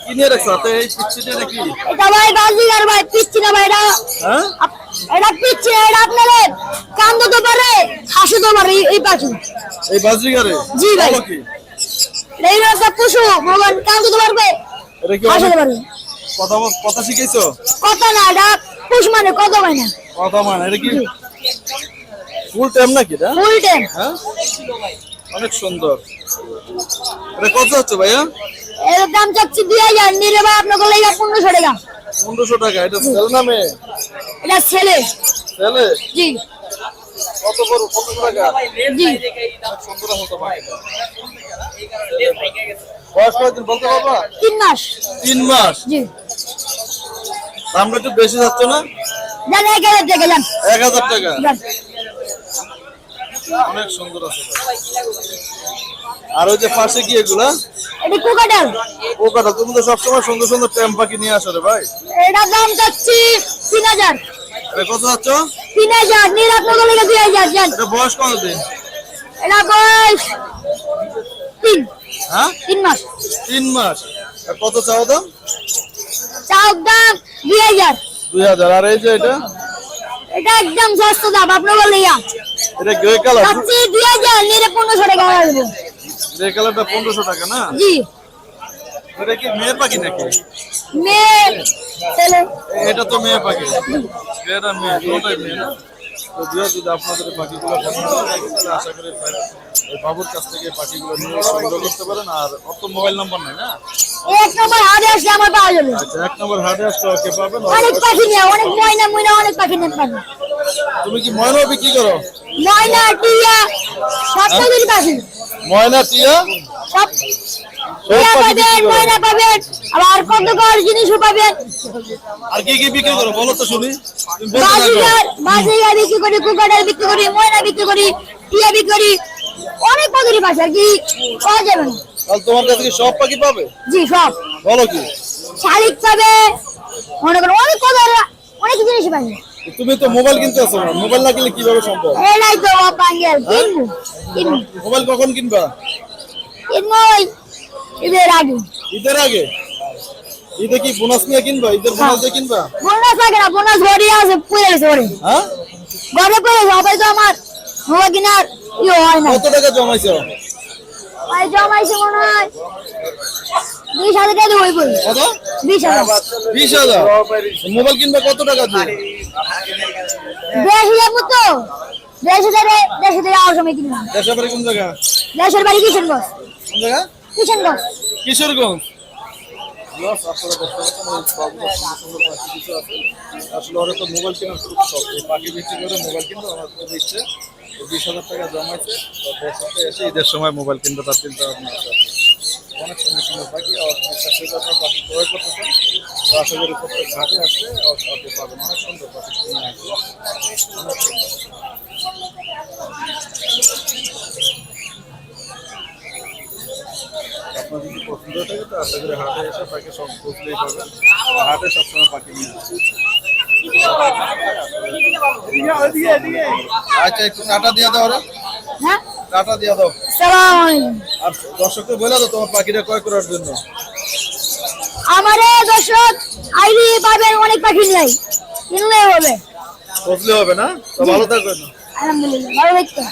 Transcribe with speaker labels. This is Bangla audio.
Speaker 1: কি নিয়ে রাখছো? হাতে এই পিচ্ছিটা নাকি?
Speaker 2: এটা ভাই বাজিগার ভাই পিচ্ছি না ভাই এটা
Speaker 1: হ্যাঁ?
Speaker 2: এটা পিচ্ছি এটা আপনারে কান্দতে পারে এই- এই
Speaker 1: বাজরিগারে
Speaker 2: জি ভাই।
Speaker 1: কি?
Speaker 2: এই একটা পশু ভগবান কান্দতে পারবে।
Speaker 1: এটা কি কথা কথা
Speaker 2: না এটা পুষ মানে কত হয় না
Speaker 1: কথা মানে এটা কি ফুল টাইম নাকি এটা?
Speaker 2: ফুল টাইম
Speaker 1: হ্যাঁ? অনেক সুন্দর। এটা কত হচ্ছে ভাইয়া?
Speaker 2: এর দাম চাচ্ছি দুই হাজার। নিলে ভাই আপনাকে লেগে পনেরোশো টাকা।
Speaker 1: পনেরোশো টাকা। এটা সেল না মেয়ে?
Speaker 2: এটা ছেলে।
Speaker 1: ছেলে?
Speaker 2: জি।
Speaker 1: কত বড়? কত টাকা?
Speaker 2: জি।
Speaker 1: সুন্দর মতো পাখিটা বয়স কয়দিন বলতে পারবা?
Speaker 2: তিন মাস।
Speaker 1: তিন মাস?
Speaker 2: জি।
Speaker 1: দামটা একটু বেশি যাচ্ছে না?
Speaker 2: জান এক হাজার টাকা যান।
Speaker 1: এক হাজার টাকা।
Speaker 2: যান।
Speaker 1: অনেক সুন্দর আছে। আর ওই যে পাশে কি এগুলা?
Speaker 2: এটা
Speaker 1: তুমি তো সবসময় সুন্দর সুন্দর ট্যাম পাখি নিয়ে আসো রে ভাই।
Speaker 2: এটার দাম চাচ্ছি তিন হাজার।
Speaker 1: কত যাচ্ছ?
Speaker 2: তিন হাজার নিলে আপনাকে লেগে দুই হাজার
Speaker 1: এটা বয়স কত দিন
Speaker 2: এটা বয়স তিন।
Speaker 1: হ্যাঁ?
Speaker 2: তিন মাস।
Speaker 1: তিন মাস। কত চাও দাম?
Speaker 2: চাউর দাম দুই হাজার।
Speaker 1: দুই হাজার। আর এই যে এটা?
Speaker 2: এটা একদম সস্তা দাম আপনার লেগে
Speaker 1: এটা গ্রে কালার
Speaker 2: দুই হাজার নিলে পনেরোশো টাকা লাগবে
Speaker 1: গ্রে কালারটা পনেরোশো টাকা না?
Speaker 2: জি।
Speaker 1: এটা কি মেয়ে পাখি নাকি?
Speaker 2: মেয়ে। ছেলে
Speaker 1: এটা তো মেয়ে পাখি। এটা মেয়ে দুটোই মেয়ে না? তো দিও যদি আপনাদের পাখিগুলো পছন্দ লাগে তাহলে আশা করি বাবুর কাছ থেকে পাখিগুলো নিয়ে সংগ্রহ করতে পারেন। আর অত মোবাইল নাম্বার নাই না?
Speaker 2: এক নম্বর হাতে আসলে আমার পাওয়া যাবে।
Speaker 1: আচ্ছা এক নম্বর হাটে আসলে ওকে পাবেন?
Speaker 2: অনেক পাখি নিয়ে অনেক ময়না ময়না অনেক পাখি নিয়ে
Speaker 1: তুমি কি ময়না বিক্রি করো?
Speaker 2: ময়না টিয়া পাখির পাখি
Speaker 1: ময়না টিয়া
Speaker 2: টিয়া পাবেন ময়না পাবেন আবার কত কর জিনিসও পাবেন।
Speaker 1: আর কি কি বিক্রি করো? বলো তো শুনি।
Speaker 2: বাজিগার বাজিগার বিক্রি করি কুকাটার বিক্রি করি ময়না বিক্রি করি টিয়া বিক্রি করি। অনেক পাখির পাখি আর কি। পাওয়া যাবে না
Speaker 1: তাহলে তোমার কাছে কি সব পাখি পাবে?
Speaker 2: জি সব।
Speaker 1: বলো কি।
Speaker 2: শালিক পাবে মনে করো অনেক কথা অনেক জিনিস পাবে।
Speaker 1: তুমি তো মোবাইল কিনতে আসো না। মোবাইল না কিনলে কীভাবে সম্ভব?
Speaker 2: এলাই তো বাঙ্গেল কিনবো? কিনবো?
Speaker 1: মোবাইল কখন কিনবা?
Speaker 2: কিনবো ঈদের আগে।
Speaker 1: ঈদের আগে? ঈদে কি বোনাস নিয়ে কিনবা? ঈদের বোনাস দিয়ে কিনবা?
Speaker 2: বোনাস লাগে না বোনাস ঘরে আছে পড়ে গেছে ঘরে
Speaker 1: হ্যাঁ?
Speaker 2: ঘরে গেছে সবাই তো আমার মোবাইল কেনার ইয়ে হয় না।
Speaker 1: কত টাকা জমাইছো?
Speaker 2: ভাই জমাইছে মনে হয় বিশ হাজার টাকা ওই বই
Speaker 1: কত?
Speaker 2: বিশ হাজার।
Speaker 1: বিশ হাজার? মোবাইল কিনবা কত টাকা দিয়ে?
Speaker 2: হাজার মতো দেশ হাজারে দেশ হাজারে আওয়ার সময় কিনলাম।
Speaker 1: দেশের বাড়ি কোন জায়গা?
Speaker 2: দেশের বাড়ি কিষেনগঞ্জ
Speaker 1: কোন জায়গা?
Speaker 2: কিষেনগঞ্জ
Speaker 1: কিশোরগঞ্জ। আসলে ওরা তো মোবাইল কেনার খুব শখ। এই পাখি বিক্রি করে মোবাইল কিনতে আমার খুব ইচ্ছে বিশ হাজার টাকা জমাইছে। এসে ঈদের সময় মোবাইল কিনতে তার চিন্তা ভাবনা আছে। অনেক সুন্দর সুন্দর পাখি যদি আপনার পাখি ক্রয় করতে চান তো আশা করি প্রত্যেক ঘাটে আসলে আপনি পাবেন অনেক সুন্দর পাখি কিনে আসবে অনেক সুন্দর আপনার যদি পছন্দ থাকে তো আশা করি হাটে এসে পাখি সব পাবেন হাটে সবসময় পাখি নিয়ে আচ্ছা একটু কাটা দিয়ে দাও ওরা।
Speaker 2: হ্যাঁ?
Speaker 1: কাটা দিয়ে দাও।
Speaker 2: সালাম
Speaker 1: আর দর্শককে বলে দাও তোমার পাখিটা ক্রয় করার জন্য।
Speaker 2: আমারে দর্শক আইডি পাবে অনেক পাখি নাই কিনলে হবে।
Speaker 1: বুঝলে হবে না? তো ভালো থাকবেন।
Speaker 2: আলহামদুলিল্লাহ ভালো দেখতে